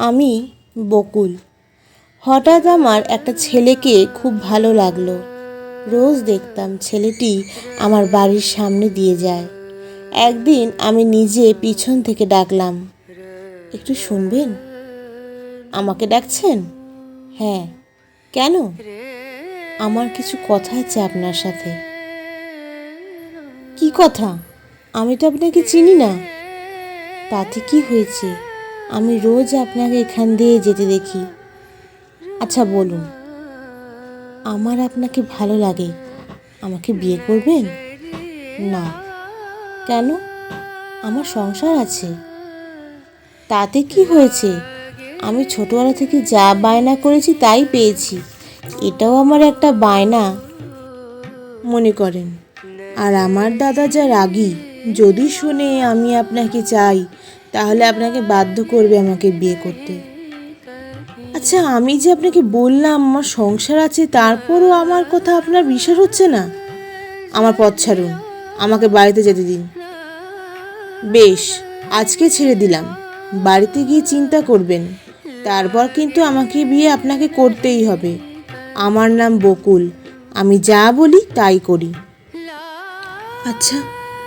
আমি বকুল। হঠাৎ আমার একটা ছেলেকে খুব ভালো লাগল। রোজ দেখতাম ছেলেটি আমার বাড়ির সামনে দিয়ে যায়। একদিন আমি নিজে পিছন থেকে ডাকলাম, একটু শুনবেন? আমাকে ডাকছেন? হ্যাঁ। কেন? আমার কিছু কথা আছে আপনার সাথে। কি কথা? আমি তো আপনাকে চিনি না। তাতে কি হয়েছে? আমি রোজ আপনাকে এখান দিয়ে যেতে দেখি। আচ্ছা বলুন, আমার আপনাকে ভালো লাগে? আমাকে বিয়ে করবেন? না। কেন? আমার সংসার আছে। তাতে কি হয়েছে? আমি ছোটবেলা থেকে যা বায়না করেছি তাই পেয়েছি। এটাও আমার একটা বায়না, মনে করেন। আর আমার দাদা যা রাগী, যদি শুনে আমি আপনাকে চাই তাহলে আপনাকে বাধ্য করবে আমাকে বিয়ে করতে। আচ্ছা আমি যে আপনাকে বললাম আমার সংসার আছে, তারপরও আমার কথা আপনার বিশ্বাস হচ্ছে না? আমার পথ ছাড়ুন, আমাকে বাড়িতে যেতে দিন। বেশ, আজকে ছেড়ে দিলাম। বাড়িতে গিয়ে চিন্তা করবেন। তারপর কিন্তু আমাকে বিয়ে আপনাকে করতেই হবে। আমার নাম বকুল। আমি যা বলি তাই করি। আচ্ছা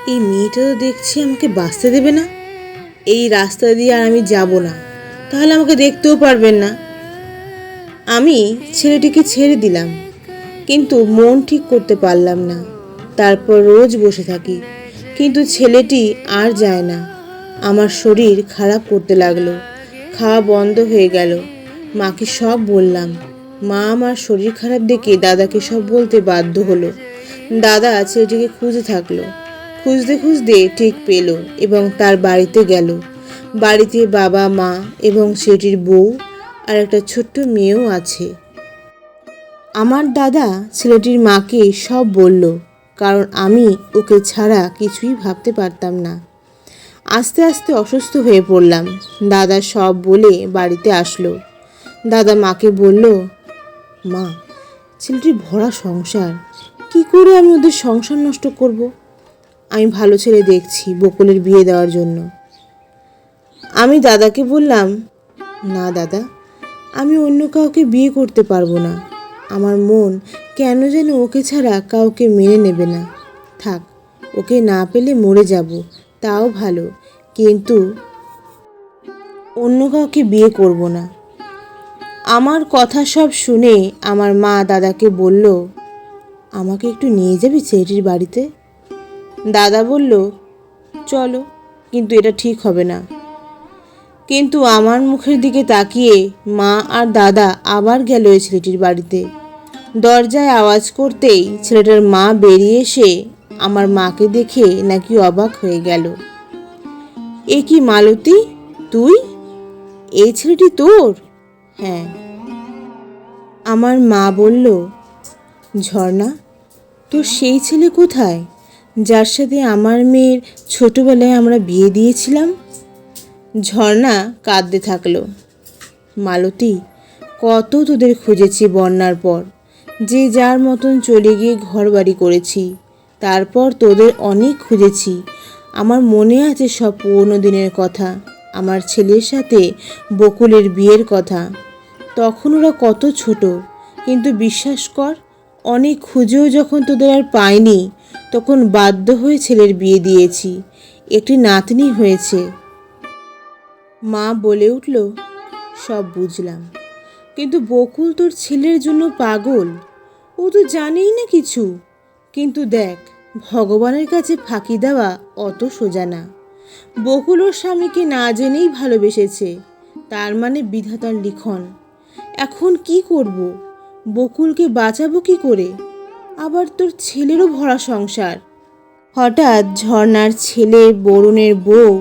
এই মেয়েটা তো দেখছি আমাকে বাঁচতে দেবে না। এই রাস্তা দিয়ে আর আমি যাব না। তাহলে আমাকে দেখতেও পারবেন না। আমি ছেলেটিকে ছেড়ে দিলাম, কিন্তু মন ঠিক করতে পারলাম না। তারপর রোজ বসে থাকি, কিন্তু ছেলেটি আর যায় না। আমার শরীর খারাপ করতে লাগল, খাওয়া বন্ধ হয়ে গেল। মাকে সব বললাম। মা আমার শরীর খারাপ দেখে দাদাকে সব বলতে বাধ্য হলো। দাদা ছেলেটিকে খুঁজে থাকল। খুঁজতে খুঁজতে ঠিক পেল এবং তার বাড়িতে গেল। বাড়িতে বাবা, মা এবং সেটির বউ আর একটা ছোট্ট মেয়েও আছে। আমার দাদা ছেলেটির মাকে সব বলল, কারণ আমি ওকে ছাড়া কিছুই ভাবতে পারতাম না। আস্তে আস্তে অসুস্থ হয়ে পড়লাম। দাদা সব বলে বাড়িতে আসলো। দাদা মাকে বলল, মা, ছেলেটির ভরা সংসার, কি করে আমি ওদের সংসার নষ্ট করব? আমি ভালো ছেলে দেখছি বকুলের বিয়ে দেওয়ার জন্য। আমি দাদাকে বললাম, না দাদা, আমি অন্য কাউকে বিয়ে করতে পারব না। আমার মন কেন যেন ওকে ছাড়া কাউকে মেনে নেবে না। থাক, ওকে না পেলে মরে যাব, তাও ভালো। কিন্তু অন্য কাউকে বিয়ে করব না। আমার কথা সব শুনে আমার মা দাদাকে বলল, আমাকে একটু নিয়ে যাবি ছেলেটির বাড়িতে? দাদা বলল, চলো, কিন্তু এটা ঠিক হবে না। কিন্তু আমার মুখের দিকে তাকিয়ে মা আর দাদা আবার গেল ওই ছেলেটির বাড়িতে। দরজায় আওয়াজ করতেই ছেলেটার মা বেরিয়ে এসে আমার মাকে দেখে নাকি অবাক হয়ে গেল। এ কি মালতী? তুই? এই ছেলেটি তোর? হ্যাঁ। আমার মা বলল, ঝর্ণা, তোর সেই ছেলে কোথায়? যার সাথে আমার মেয়ের ছোটবেলায় আমরা বিয়ে দিয়েছিলাম। ঝর্ণা কাঁদতে থাকল। মালতী, কত তোদের খুঁজেছি বন্যার পর। যে যার মতন চলে গিয়ে ঘর বাড়ি করেছি, তারপর তোদের অনেক খুঁজেছি। আমার মনে আছে সব পুরনো দিনের কথা, আমার ছেলের সাথে বকুলের বিয়ের কথা। তখন ওরা কত ছোট, কিন্তু বিশ্বাস কর, অনেক খুঁজেও যখন তোদের আর পাইনি তখন বাধ্য হয়ে ছেলের বিয়ে দিয়েছি। একটি নাতনি হয়েছে। মা বলে উঠল, সব বুঝলাম। কিন্তু বকুল তোর ছেলের জন্য পাগল। ও তো জানেই না কিছু। কিন্তু দেখ, ভগবানের কাছে ফাঁকি দেওয়া অত সোজা না। বকুল ওর স্বামীকে না জেনেই ভালোবেসেছে। তার মানে বিধাতার লিখন। এখন কি করব? বকুলকে বাঁচাবো কি করে? আবার তোর ছেলেরও ভরা সংসার। হঠাৎ ঝর্নার ছেলে বরুণের বউ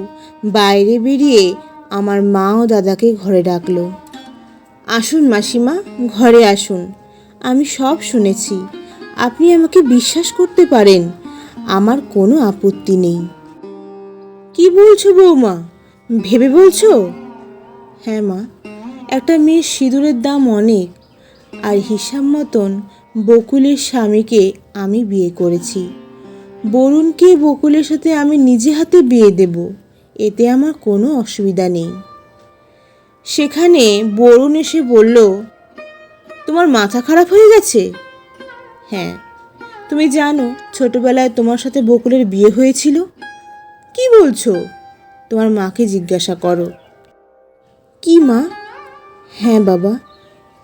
বাইরে বেরিয়ে আমার মা ও দাদাকে ঘরে ডাকলো। আসুন মাসিমা, ঘরে আসুন। আমি সব শুনেছি। আপনি আমাকে বিশ্বাস করতে পারেন, আমার কোনো আপত্তি নেই। কি বলছো বৌমা? ভেবে বলছো? হ্যাঁ মা, একটা মেয়ের সিঁদুরের দাম অনেক, আর হিসাব মতন বকুলের স্বামীকে আমি বিয়ে করেছি। বরুণকে বকুলের সাথে আমি নিজে হাতে বিয়ে দেব, এতে আমার কোনো অসুবিধা নেই। সেখানে বরুণ এসে বলল, তোমার মাথা খারাপ হয়ে গেছে? হ্যাঁ। তুমি জানো, ছোটবেলায় তোমার সাথে বকুলের বিয়ে হয়েছিল? কি বলছো? তোমার মাকে জিজ্ঞাসা করো। কি মা? হ্যাঁ বাবা,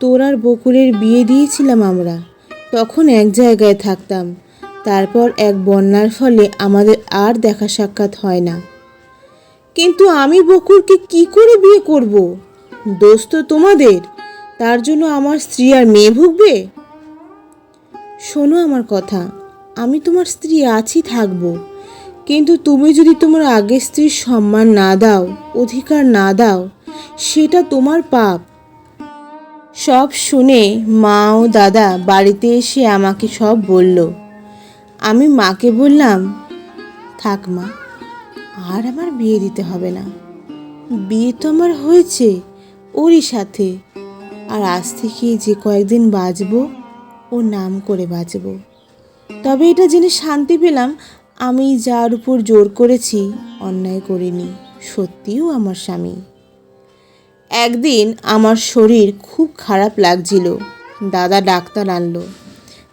তোর আর বকুলের বিয়ে দিয়েছিলাম আমরা। তখন এক জায়গায় থাকতাম। তারপর এক বন্যার ফলে আমাদের আর দেখা সাক্ষাৎ হয় না। কিন্তু আমি বকুরকে কি করে বিয়ে করব? দোস্ত তোমাদের, তার জন্য আমার স্ত্রী আর মেয়ে ভুগবে? শোনো আমার কথা, আমি তোমার স্ত্রী আছি, থাকব। কিন্তু তুমি যদি তোমার আগের স্ত্রীর সম্মান না দাও, অধিকার না দাও, সেটা তোমার পাপ। সব শুনে মা ও দাদা বাড়িতে এসে আমাকে সব বলল। আমি মাকে বললাম, থাক মা, আর আমার বিয়ে দিতে হবে না। বিয়ে তো আমার হয়েছে ওরই সাথে। আর আজ থেকে যে কয়েকদিন বাঁচবো ও নাম করে বাঁচবো। তবে এটা জেনে শান্তি পেলাম, আমি যার উপর জোর করেছি, অন্যায় করিনি। সত্যিও আমার স্বামী। একদিন আমার শরীর খুব খারাপ লাগছিল। দাদা ডাক্তার আনলো।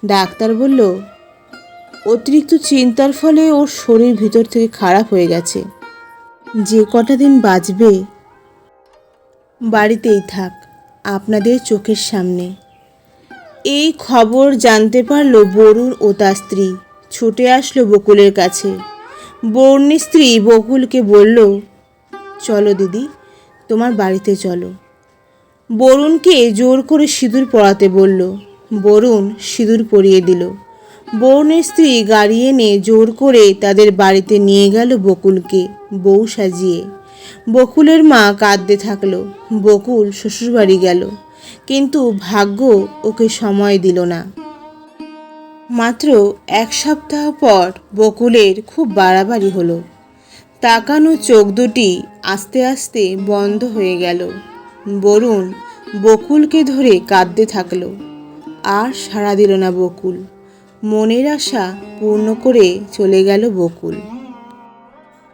ডাক্তার বলল, অতিরিক্ত চিন্তার ফলে ওর শরীর ভিতর থেকে খারাপ হয়ে গেছে। যে কটা দিন বাঁচবে, বাড়িতেই থাক, আপনাদের চোখের সামনে। এই খবর জানতে পারল বরুণ ও তার স্ত্রী। ছুটে আসলো বকুলের কাছে। বরুণের স্ত্রী বকুলকে বলল, চলো দিদি তোমার বাড়িতে চলো। বরুণকে জোর করে সিঁদুর পরাতে বলল। বরুণ সিঁদুর পরিয়ে দিল। বরুণের স্ত্রী গাড়ি এনে জোর করে তাদের বাড়িতে নিয়ে গেল বকুলকে বউ সাজিয়ে। বকুলের মা কাঁদতে থাকল। বকুল শ্বশুরবাড়ি গেল। কিন্তু ভাগ্য ওকে সময় দিল না। মাত্র এক সপ্তাহ পর বকুলের খুব বাড়াবাড়ি হলো। তাকানো চোখ দুটি আস্তে আস্তে বন্ধ হয়ে গেল। বরুণ বকুলকে ধরে কাঁদতে থাকল। আর সাড়া দিল না বকুল। মনের আশা পূর্ণ করে চলে গেল বকুল।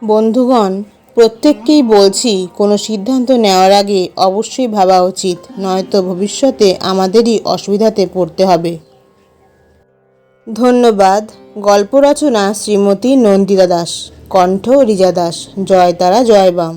বন্ধুগণ, প্রত্যেককেই বলছি, কোনো সিদ্ধান্ত নেওয়ার আগে অবশ্যই ভাবা উচিত, নয়তো ভবিষ্যতে আমাদেরই অসুবিধাতে পড়তে হবে। ধন্যবাদ। গল্প রচনা শ্রীমতী নন্দিতা দাস। কণ্ঠ রিজা দাস। জয় তারা জয় বাম।